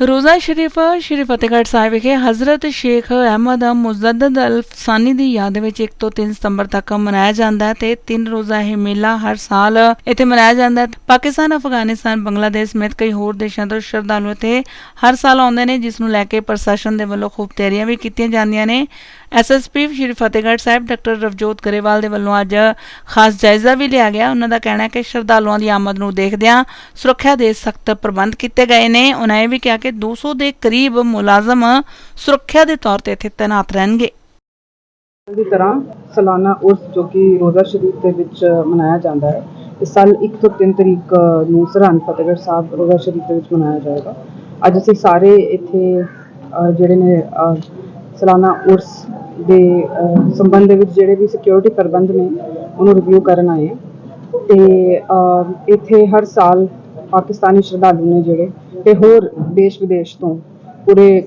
ਰੋਜ਼ਾ ਸ਼ਰੀਫ, ਸ਼੍ਰੀ ਫਤਿਹਗੜ੍ਹ ਸਾਹਿਬ ਵਿਖੇ ਹਜ਼ਰਤ ਸ਼ੇਖ ਅਹਿਮਦ ਮੁਜ਼ੱਦਦ ਅਲ ਸਾਨੀ ਦੀ ਯਾਦ ਵਿੱਚ 1 ਤੋਂ 3 ਸਤੰਬਰ ਤੱਕ ਮਨਾਇਆ ਜਾਂਦਾ ਹੈ ਤੇ ਤਿੰਨ ਰੋਜ਼ਾ ਇਹ ਮੇਲਾ ਹਰ ਸਾਲ ਇੱਥੇ ਮਨਾਇਆ ਜਾਂਦਾ ਹੈ। ਪਾਕਿਸਤਾਨ, ਅਫਗਾਨਿਸਤਾਨ, ਬੰਗਲਾਦੇਸ਼ ਸਮੇਤ ਕਈ ਹੋਰ ਦੇਸ਼ਾਂ ਤੋਂ ਸ਼ਰਧਾਲੂ ਇੱਥੇ ਹਰ ਸਾਲ ਆਉਂਦੇ ਨੇ, ਜਿਸ ਨੂੰ ਲੈ ਕੇ ਪ੍ਰਸ਼ਾਸਨ ਦੇ ਵੱਲੋਂ ਖੂਬ ਤਿਆਰੀਆਂ ਵੀ ਕੀਤੀਆਂ ਜਾਂਦੀਆਂ ਨੇ। ਐਸਐਸਪੀ ਸ਼੍ਰੀ ਫਤਿਹਗੜ੍ਹ ਸਾਹਿਬ, ਡਾਕਟਰ ਰਵਜੋਤ ਗਰੇਵਾਲ ਦੇ ਵੱਲੋਂ ਅੱਜ ਖਾਸ ਜਾਇਜ਼ਾ ਵੀ ਲਿਆ ਗਿਆ। ਉਹਨਾਂ ਦਾ ਕਹਿਣਾ ਹੈ ਕਿ ਸ਼ਰਧਾਲੂਆਂ ਦੀ ਆਮਦ ਨੂੰ ਦੇਖਦਿਆਂ ਸੁਰੱਖਿਆ ਦੇ ਸਖਤ ਪ੍ਰਬੰਧ ਕੀਤੇ ਗਏ ਨੇ। ਉਹਨਾਂ ਇਹ ਵੀ ਕਿਹਾ ਕਿ 200 ਦੇ ਕਰੀਬ ਮੁਲਾਜ਼ਮ ਸੁਰੱਖਿਆ ਦੇ ਤੌਰ ਤੇ ਇੱਥੇ ਤੈਨਾਤ ਰਹਿਣਗੇ। ਦੀ ਤਰ੍ਹਾਂ ਸਾਲਾਨਾ ਉਰਸ ਜੋ ਕਿ ਰੋਜ਼ਾ ਸ਼ਰੀਫ ਦੇ ਵਿੱਚ ਮਨਾਇਆ ਜਾਂਦਾ ਹੈ, ਇਸ ਸਾਲ 1 ਤੋਂ 3 ਤਰੀਕ ਨੂੰ ਸਰਹੰਦ ਫਤਿਹਗੜ੍ਹ ਸਾਹਿਬ ਰੋਜ਼ਾ ਸ਼ਰੀਫ ਦੇ ਵਿੱਚ ਮਨਾਇਆ ਜਾਏਗਾ। ਅੱਜ ਅਸੀਂ ਸਾਰੇ ਇੱਥੇ ਜਿਹੜੇ ਨੇ ਸਾਲਾਨਾ ਉਰਸ ਦੇ ਸੰਬੰਧ ਦੇ ਵਿੱਚ ਜਿਹੜੇ ਵੀ ਸਿਕਿਉਰਿਟੀ ਪ੍ਰਬੰਧ ਨੇ, ਉਹਨੂੰ ਰਿਵਿਊ ਕਰਨ ਆਏ ਹਾਂ। ਤੇ ਇੱਥੇ ਹਰ ਸਾਲ ਪਾਕਿਸਤਾਨੀ ਸ਼ਰਧਾਲੂ ਨੇ ਜਿਹੜੇ, ਤੇ ਹੋਰ ਦੇਸ਼ ਵਿਦੇਸ਼ ਤੋਂ ਪੂਰੇ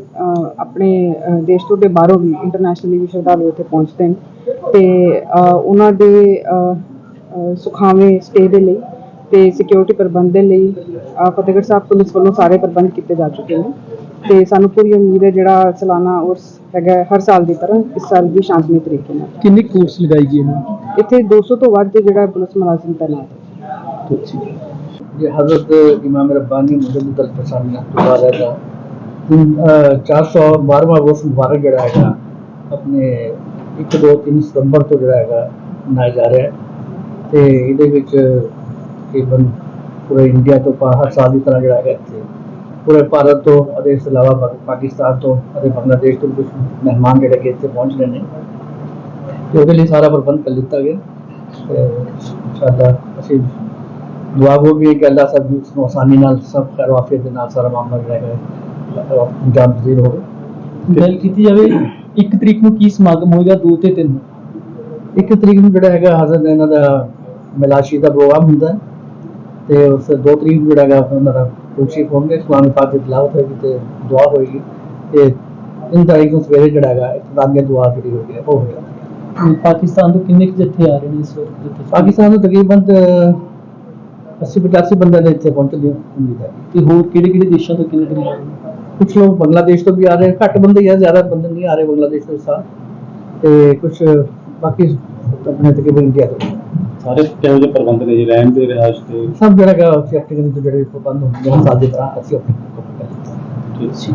ਆਪਣੇ ਦੇਸ਼ ਤੋਂ ਦੇ ਬਾਹਰੋਂ ਵੀ ਇੰਟਰਨੈਸ਼ਨਲੀ ਵੀ ਸ਼ਰਧਾਲੂ ਇੱਥੇ ਪਹੁੰਚਦੇ ਨੇ। ਤੇ ਉਹਨਾਂ ਦੇ ਸੁਖਾਵੇਂ ਸਟੇ ਦੇ ਲਈ ਤੇ ਸਿਕਿਉਰਿਟੀ ਪ੍ਰਬੰਧ ਦੇ ਲਈ ਫਤਿਹਗੜ੍ਹ ਸਾਹਿਬ ਪੁਲਿਸ ਵੱਲੋਂ ਸਾਰੇ ਪ੍ਰਬੰਧ ਕੀਤੇ ਜਾ ਚੁੱਕੇ ਨੇ। ਤੇ ਸਾਨੂੰ ਪੂਰੀ ਉਮੀਦ ਹੈ ਜਿਹੜਾ ਸਾਲਾਨਾ ਉਰਸ ਹੈਗਾ ਹੈ, ਹਰ ਸਾਲ ਦੀ ਤਰ੍ਹਾਂ ਇਸ ਸਾਲ ਵੀ ਸ਼ਾਂਤਮਈ ਤਰੀਕੇ ਨਾਲ ਕਿੰਨੀ ਕੋਰਸ ਲਗਾਈ ਗਈ ਇਹਨਾਂ ਇੱਥੇ 200 ਤੋਂ ਵੱਧ ਜਿਹੜਾ ਪੁਲਿਸ ਮੁਲਾਜ਼ਮ ਤੈਨਾਤ ਹੈ ये हजरत इमाम रब्बानी मुजद्दद अल फसानी रहमतुल्लाह अलैह ਦਾ ਚਾਰ ਸੌ ਬਾਰਵਾਂ ਵਰਸ ਮੁਬਾਰਕ ਜਿਹੜਾ ਹੈਗਾ ਆਪਣੇ 1 2 3 ਸਤੰਬਰ ਤੋਂ ਜਿਹੜਾ ਹੈਗਾ ਮਨਾਇਆ ਜਾ ਰਿਹਾ ਹੈ ਤੇ ਇਹਦੇ ਵਿੱਚ ਤਕਰੀਬਨ ਪੂਰੇ ਇੰਡੀਆ ਤੋਂ ਪਾ- ਹਰ ਸਾਲ ਦੀ ਪੂਰੇ ਭਾਰਤ ਤੋਂ ਅਤੇ ਇਸ ਤੋਂ ਇਲਾਵਾ ਪਾਕਿਸਤਾਨ ਤੋਂ ਅਤੇ ਬੰਗਲਾਦੇਸ਼ ਤੋਂ ਕੁਝ ਮਹਿਮਾਨ ਜਿਹੜੇ ਕਿ ਇੱਥੇ ਪਹੁੰਚ ਰਹੇ ਨੇ। ਤੇ ਉਹਦੇ ਲਈ ਸਾਰਾ ਪ੍ਰਬੰਧ ਕਰ ਦਿੱਤਾ ਗਿਆ। ਸਾਡਾ ਅਸੀਂ ਦੁਆ ਵੀ ਕਿ ਅੱਲਾਹ ਸਭ ਨੂੰ ਆਸਾਨੀ ਨਾਲ ਸਭ ਖੈਰ ਵਾਫੀਅਤ ਦੇ ਨਾਲ ਸਾਰਾ ਮਾਮਲਾ ਜਿਹੜਾ ਹੈ ਜਾਮ ਪਜ਼ੀਰ ਹੋਵੇ। ਗੱਲ ਕੀਤੀ ਜਾਵੇ 1 ਤਰੀਕ ਨੂੰ ਕੀ ਸਮਾਗਮ ਹੋਏਗਾ 2 ਤੇ 3 ਇੱਕ ਤਰੀਕ ਨੂੰ ਜਿਹੜਾ ਹੈਗਾ ਹਜ਼ਰਤ ਇਹਨਾਂ ਦਾ ਮਿਲਾਸ਼ੀ ਦਾ ਪ੍ਰੋਗਰਾਮ ਹੁੰਦਾ ਹੈ। ਤੇ ਉਸ 2 ਤਰੀਕ ਨੂੰ ਜਿਹੜਾ ਹੈਗਾ ਉਹਨਾਂ ਦਾ ਕੁਲਸੀ ਹੋਣਗੇ ਕੁਰਾਨ ਪਾਕ ਦੀ ਤਿਲਾਵਤ ਹੋਏਗੀ ਤੇ ਦੁਆ ਹੋਏਗੀ। ਤੇ ਤਿੰਨ ਤਾਰੀਖ ਨੂੰ ਸਵੇਰੇ ਜਿਹੜਾ ਹੈਗਾ ਇਤਰਾਮੀਆ ਦੁਆ ਜਿਹੜੀ ਹੈ ਉਹ ਹੋਏਗੀ ਪਾਕਿਸਤਾਨ ਤੋਂ ਕਿੰਨੇ ਕੁ ਜੱਥੇ ਆ ਰਹੇ ਨੇ ਇਸ ਵਕਤ? ਪਾਕਿਸਤਾਨ ਤੋਂ ਤਕਰੀਬਨ 80 85 ਬੰਦੇ ਨੇ ਇੱਥੇ ਪਹੁੰਚਣ ਦੀ ਉਮੀਦ ਹੈ। ਤੇ ਹੋਰ ਕਿਹੜੇ ਕਿਹੜੇ ਦੇਸ਼ਾਂ ਤੋਂ ਕਿੰਨੇ ਕਿੰਨੇ ਨੇ? ਕੁਝ ਲੋਕ ਬੰਗਲਾਦੇਸ਼ ਤੋਂ ਵੀ ਆ ਰਹੇ ਘੱਟ ਬੰਦੇ ਹੀ ਆ ਜ਼ਿਆਦਾ ਬੰਦੇ ਨਹੀਂ ਆ ਰਹੇ ਬੰਗਲਾਦੇਸ਼ ਤੋਂ ਸਾਲ ਤੇ ਕੁਝ ਬਾਕੀ ਆਪਣੇ ਤਕਰੀਬਨ ਇੰਡੀਆ ਤੋਂ। ਸਾਰੇ ਕਿਹੋ ਜਿਹੇ ਪ੍ਰਬੰਧ ਨੇ ਜੀ ਰਹਿਣ ਦੇ ਰਿਹਾਇਸ਼ ਦੇ ਸਭ ਜਿਹੜਾ ਹੈਗਾ ਆਪਣੇ ਤੋਂ ਜਿਹੜੇ ਪ੍ਰਬੰਧ ਹੁੰਦੇ ਹਨ ਸਾਡੀ ਤਰ੍ਹਾਂ ਅਸੀਂ ਆਪਣੇ ਕੋਲ ਕਰਦੇ ਹਾਂ। ਠੀਕ। ਸੀ